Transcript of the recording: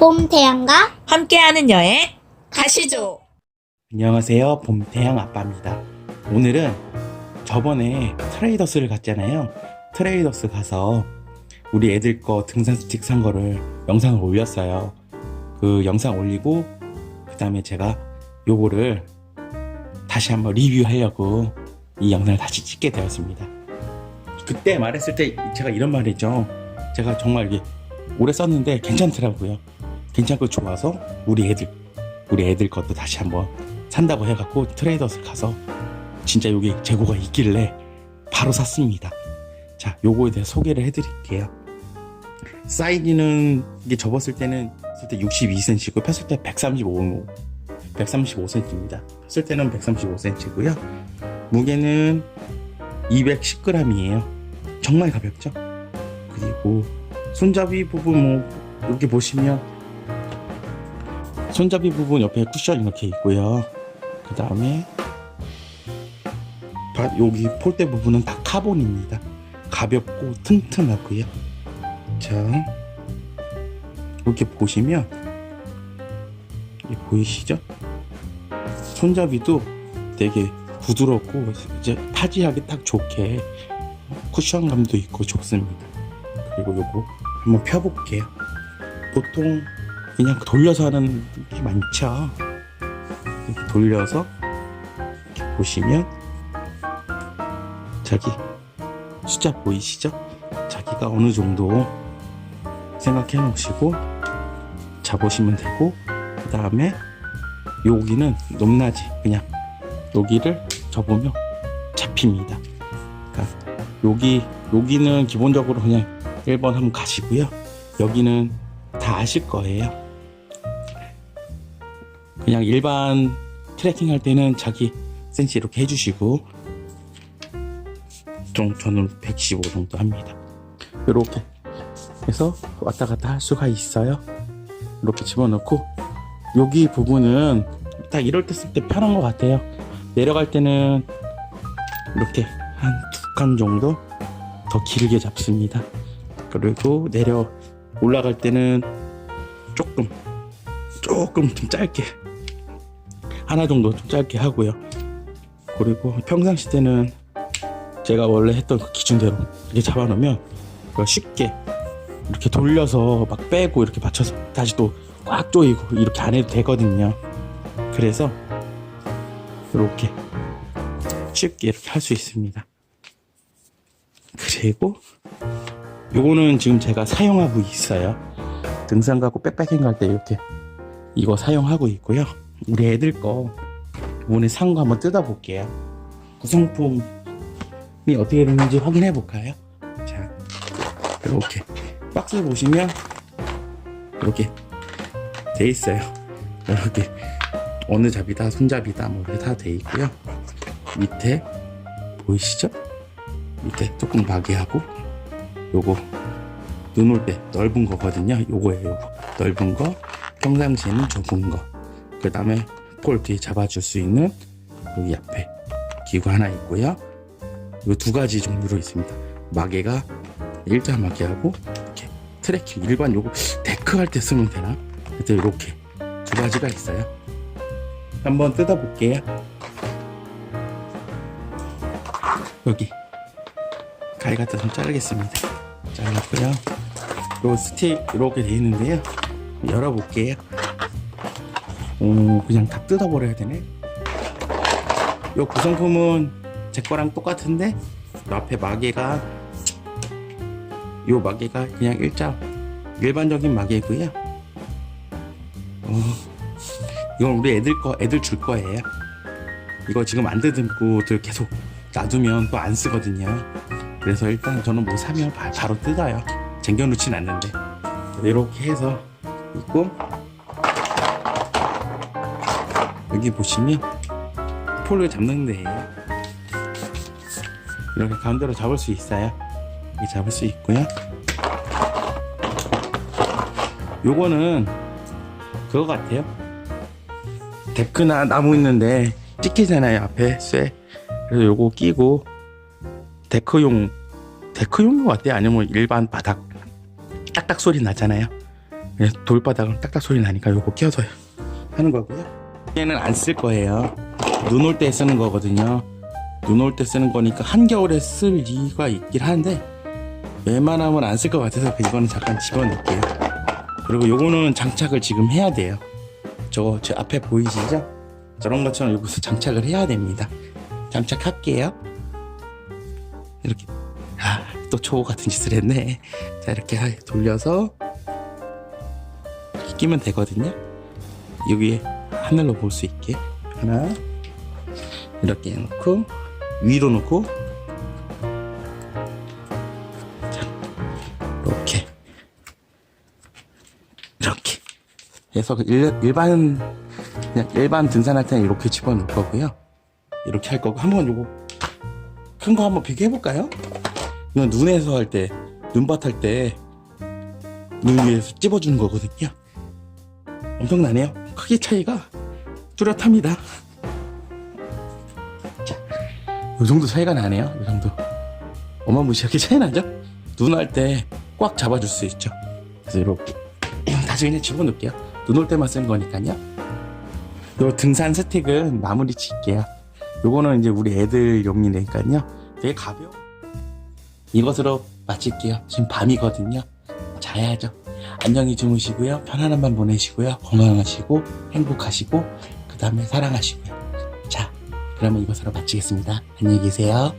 봄 태양과 함께하는 여행 가시죠. 안녕하세요. 봄태양 아빠입니다. 오늘은 저번에 트레이더스를 갔잖아요. 트레이더스 가서 우리 애들 거 등산 스틱 산 거를 영상을 올렸어요. 그 영상 올리고 그 다음에 제가 요거를 다시 한번 리뷰하려고 이 영상을 다시 찍게 되었습니다. 그때 말했을 때 제가 이런 말 했죠. 제가 정말 이게 오래 썼는데 괜찮더라고요. 괜찮고 좋아서 우리 애들 우리 애들 것도 다시 한번 산다고 해갖고 트레이더스 가서 진짜 여기 재고가 있길래 바로 샀습니다. 자, 요거에 대해 소개를 해드릴게요. 사이즈는 이게 접었을 때는 폈을 때 62cm고 폈을 때 135, 135cm입니다. 폈을 때는 135cm고요. 무게는 210g이에요. 정말 가볍죠? 그리고 손잡이 부분 뭐 이렇게 보시면 손잡이 부분 옆에 쿠션 이렇게 있고요. 그 다음에 여기 폴대 부분은 다 카본입니다. 가볍고 튼튼하고요. 자 이렇게 보시면 이 보이시죠? 손잡이도 되게 부드럽고 이제 타지하기 딱 좋게 쿠션감도 있고 좋습니다. 그리고 요거 한번 펴볼게요. 보통 그냥 돌려서 하는 게 많죠. 이렇게 돌려서 이렇게 보시면 자기 숫자 보이시죠? 자기가 어느 정도 생각해 놓으시고 잡으시면 되고 그 다음에 여기는 높낮이 그냥 여기를 접으면 잡힙니다. 그러니까 여기 여기는 기본적으로 그냥 1번 한번 가시고요. 여기는 다 아실 거예요. 그냥 일반 트레킹 할 때는 자기 센스 이렇게 해주시고 좀 저는 115 정도 합니다. 이렇게 해서 왔다 갔다 할 수가 있어요. 이렇게 집어넣고 여기 부분은 딱 이럴 때 쓸 때 편한 것 같아요. 내려갈 때는 이렇게 한 두 칸 정도 더 길게 잡습니다. 그리고 내려 올라갈 때는 조금 조금 좀 짧게 하나 정도 좀 짧게 하고요. 그리고 평상시 때는 제가 원래 했던 그 기준대로 이렇게 잡아놓으면 쉽게 이렇게 돌려서 막 빼고 이렇게 맞춰서 다시 또 꽉 조이고 이렇게 안 해도 되거든요. 그래서 이렇게 쉽게 이렇게 할 수 있습니다. 그리고 요거는 지금 제가 사용하고 있어요. 등산 가고 백패킹 갈 때 이렇게 이거 사용하고 있고요. 우리 애들 거 이번에 산거 한번 뜯어볼게요. 구성품이 어떻게 되는지 확인해 볼까요? 자, 이렇게 박스 보시면 이렇게 돼 있어요. 이렇게 어느 잡이다, 손잡이다 뭐 이렇게 다 돼 있고요. 밑에 보이시죠? 밑에 조금 마개하고 요거 눈 올 때 넓은 거거든요. 요거예요. 요거. 넓은 거, 평상시에는 좁은 거. 그 다음에 폴 잡아줄 수 있는 여기 앞에 기구 하나 있고요. 이 두 가지 종류로 있습니다. 마개가 일자 마개하고 이렇게 트래킹 일반 요거 데크 할 때 쓰면 되나? 그때 이렇게 두 가지가 있어요. 한번 뜯어볼게요. 여기 가위 갖다 좀 자르겠습니다. 잘랐고요. 요 스틱 이렇게 돼 있는데요. 열어볼게요. 오, 그냥 다 뜯어버려야 되네. 요 구성품은 제 거랑 똑같은데 요 앞에 마개가 요 마개가 그냥 일자 일반적인 마개고요. 어, 이건 우리 애들 거 애들 줄 거예요. 이거 지금 안 뜯고 들 계속 놔두면 또 안 쓰거든요. 그래서 일단 저는 뭐 사면 바, 바로 뜯어요. 쟁겨놓진 않는데 이렇게 해서 있고 여기 보시면 폴을 잡는 데예요. 이렇게 가운데로 잡을 수 있어요. 이렇게 잡을 수 있고요. 요거는 그거 같아요. 데크나 나무 있는데 찍히잖아요 앞에 쇠. 그래서 요거 끼고 데크용 데크용인 것 같아요. 아니면 일반 바닥 딱딱 소리 나잖아요. 돌바닥은 딱딱 소리 나니까 요거 껴서 하는 거고요. 얘는 안 쓸 거예요. 눈 올 때 쓰는 거거든요. 눈 올 때 쓰는 거니까 한겨울에 쓸 이유가 있긴 한데 웬만하면 안 쓸 것 같아서 그 이거는 잠깐 집어넣을게요. 그리고 요거는 장착을 지금 해야 돼요. 저거 제 앞에 보이시죠? 저런 것처럼 여기서 장착을 해야 됩니다. 장착할게요. 이렇게 아, 또 초보 같은 짓을 했네. 자 이렇게 하- 돌려서 끼면 되거든요. 여기에 하늘로 볼 수 있게 하나 이렇게 놓고 위로 놓고 자 이렇게 이렇게 해서 그 일, 일반 그냥 일반 등산할 때는 이렇게 집어넣을 거고요. 이렇게 할 거고 한번 요거 큰 거 한번 비교해 볼까요? 이건 눈에서 할 때 눈밭 할 때 눈 위에서 찝어주는 거거든요. 엄청나네요. 크기 차이가 뚜렷합니다. 자, 요 정도 차이가 나네요. 요 정도. 어마무시하게 차이 나죠? 눈할때꽉 잡아줄 수 있죠. 그래서 이렇게 다시 그냥 집어넣을게요. 눈 올 때만 쓴 거니까요. 요 등산 스틱은 마무리 칠게요. 요거는 이제 우리 애들 용이니까요. 되게 가벼워. 이것으로 마칠게요. 지금 밤이거든요. 자야죠. 안녕히 주무시고요. 편안한 밤 보내시고요. 건강하시고 행복하시고 그 다음에 사랑하시고요. 자, 그러면 이것으로 마치겠습니다. 안녕히 계세요.